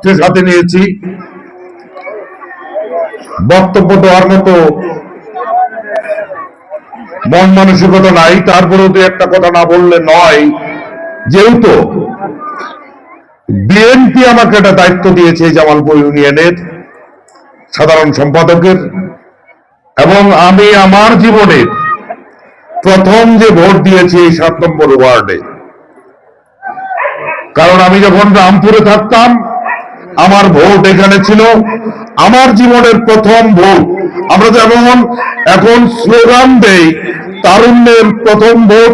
অর্থে সাথে নিয়েছি। বক্তব্য দেওয়ার মতো মন মানসিকতা নাই, তারপরেও তো একটা কথা না বললে নয়। যেহেতু বিএনপি আমাকে একটা দায়িত্ব দিয়েছে জামালপুর ইউনিয়নের সাধারণ সম্পাদকের, এবং আমি আমার জীবনের প্রথম যে ভোট দিয়েছি এই সাত নম্বর ওয়ার্ডে। কারণ আমি যখন রামপুরে থাকতাম আমার ভোট এখানে ছিল। আমার জীবনের প্রথম ভোট। আমরা যেমন এখন স্লোগান দেই, তারুণ্যের প্রথম ভোট,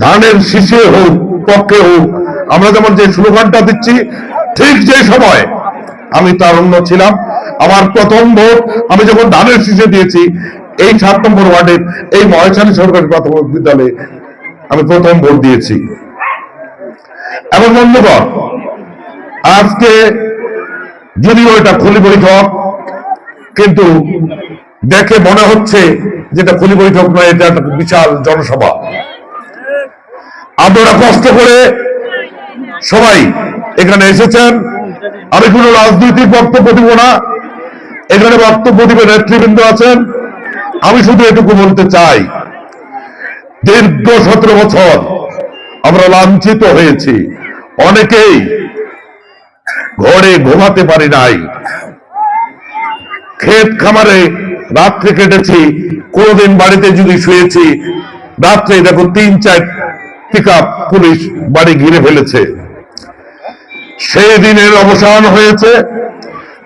ধানের শীষে হোক, পক্ষে হোক, আমরা যেমন যে স্লোগানটা দিচ্ছি, ঠিক যে সময় আমি তারুণ্য ছিলাম। আমার প্রথম ভোট আমি যখন ধানের শীষে দিয়েছি, এই সাত নম্বর ওয়ার্ডের, এই মহেশালী সরকারি প্রাথমিক বিদ্যালয়ে আমি প্রথম ভোট দিয়েছি। এবং বন্ধুগণ আজকে যদিও এটা খুলি বৈঠক, কিন্তু দেখে মনে হচ্ছে যেটা খুলি বৈঠক নয়, এটা একটা বিশাল জনসভা। আপনারা কষ্ট করে সবাই এখানে এসেছেন? আমি কোনো রাজনৈতিক বক্তব্য দিব না। এখানে বক্তব্য দিবে নেতৃবৃন্দ আছেন। আমি শুধু এটুকু বলতে চাই, দীর্ঘ সতেরো বছর আমরা লাঞ্ছিত হয়েছি। অনেকেই ঘরে ঘুমাতে পারি নাই। ক্ষেত খামারে রাত্রে কেটেছি, কোনদিন বাড়িতে যদি শুয়েছি, রাত্রে দেখো তিন, চার পিক পুলিশ বাড়ি ঘিরে ফেলেছে। সেই দিনের অবসান হয়েছে,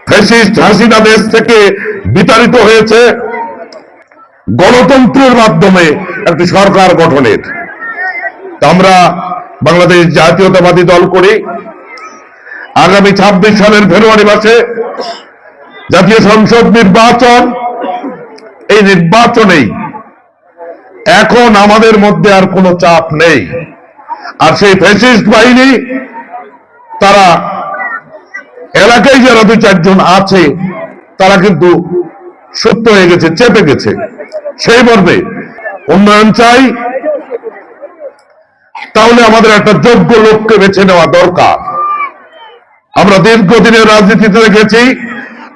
ফ্যাসিস্ট হাসিনা দেশ থেকে বিতাড়িত হয়েছে। গণতন্ত্রের মাধ্যমে একটি সরকার গঠনের। আমরা বাংলাদেশ জাতীয়তাবাদী দল করি আগামী ছাব্বিশ সালের ফেব্রুয়ারি মাসে জাতীয় সংসদ নির্বাচন। এই নির্বাচনেই এখন আমাদের মধ্যে আর কোনো চাপ নেই। আর সেই ফ্যাসিস্ট বাহিনী, তারা এলাকায় যারা দু চারজন আছে, তারা কিন্তু সত্য হয়ে গেছে, চেপে গেছে। সেই মর্মে উন্নয়ন চাই, তাহলে আমাদের একটা যোগ্য লোককে বেছে নেওয়া দরকার। আমরা দীর্ঘদিনের রাজনীতিতে দেখেছি,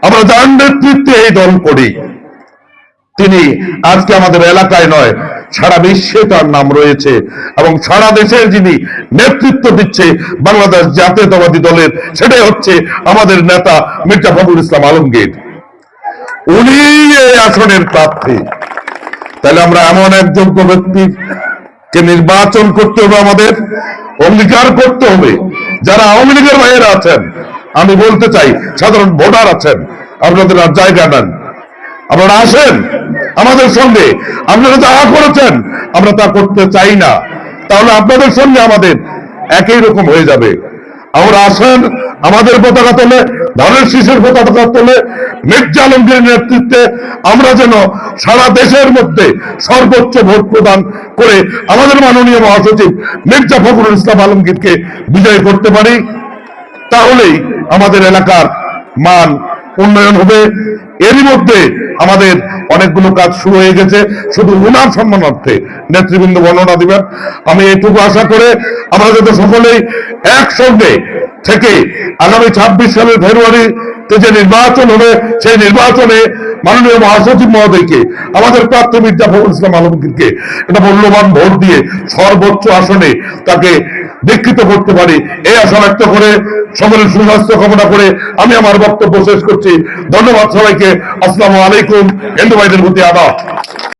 আমরা যার নেতৃত্বে এই দল করি। তিনি আজকে আমাদের এলাকায় নয়, সারা বিশ্বে তার নাম রয়েছে এবং সারা দেশের যিনি নেতৃত্ব দিচ্ছে বাংলাদেশ জাতীয়তাবাদী দলের, সেটাই হচ্ছে আমাদের নেতা মির্জা ফখরুল ইসলাম আলমগীর। উনি এই আসনের প্রার্থী। তাহলে আমরা এমন এক যোগ্য ব্যক্তিকে নির্বাচন করতে হবে আমাদের, অঙ্গীকার করতে হবে। যারা আওয়ামী লীগের বাইরে আছেন, আমি বলতে চাই, সাধারণ ভোটার আছেন, আপনাদের আর জায়গা নেন। আপনারা আসেন আমাদের সঙ্গে। আপনারা যা করেছেন, আমরা তা করতে চাই না। তাহলে আপনাদের সঙ্গে আমাদের একই রকম হয়ে যাবে। আমরা আসেন আমাদের পতাকা তোলে, ধানের শীষের পতাকা তোলে, মির্জা আলমগীর নেতৃত্বে আমরা যেন সারা দেশের মধ্যে সর্বোচ্চ ভোট প্রদান করে আমাদের মাননীয় মহাসচিব মির্জা ফখরুল ইসলাম আলমগীরকে বিজয় করতে পারি, তাহলেই আমাদের এলাকার মান উন্নয়ন হবে। এরই মধ্যে আমাদের অনেকগুলো কাজ শুরু হয়ে গেছে। শুধু উনার সম্মানার্থে নেতৃবৃন্দ বর্ণনা দিবেন। আমি এটুকু আশা করে আমরা যাতে সকলেই একসঙ্গে থেকে আগামী ছাব্বিশ সালের ফেব্রুয়ারিতে যে নির্বাচন হবে, সেই নির্বাচনে মাননীয় মহাসচিব মহোদয়কে, আমাদের প্রার্থী মির্জা ইসলাম আলমগীরকে এটা মূল্যবান ভোট দিয়ে সর্বোচ্চ আসনে তাকে দীক্ষিত করতে পারি। এই আশা ব্যক্ত করে, সকলের সুস্বাস্থ্য কামনা করে আমি আমার বক্তব্য শেষ করছি। ধন্যবাদ সবাইকে। আসসালামু আলাইকুম। হিন্দু ভাইদের প্রতি আদাব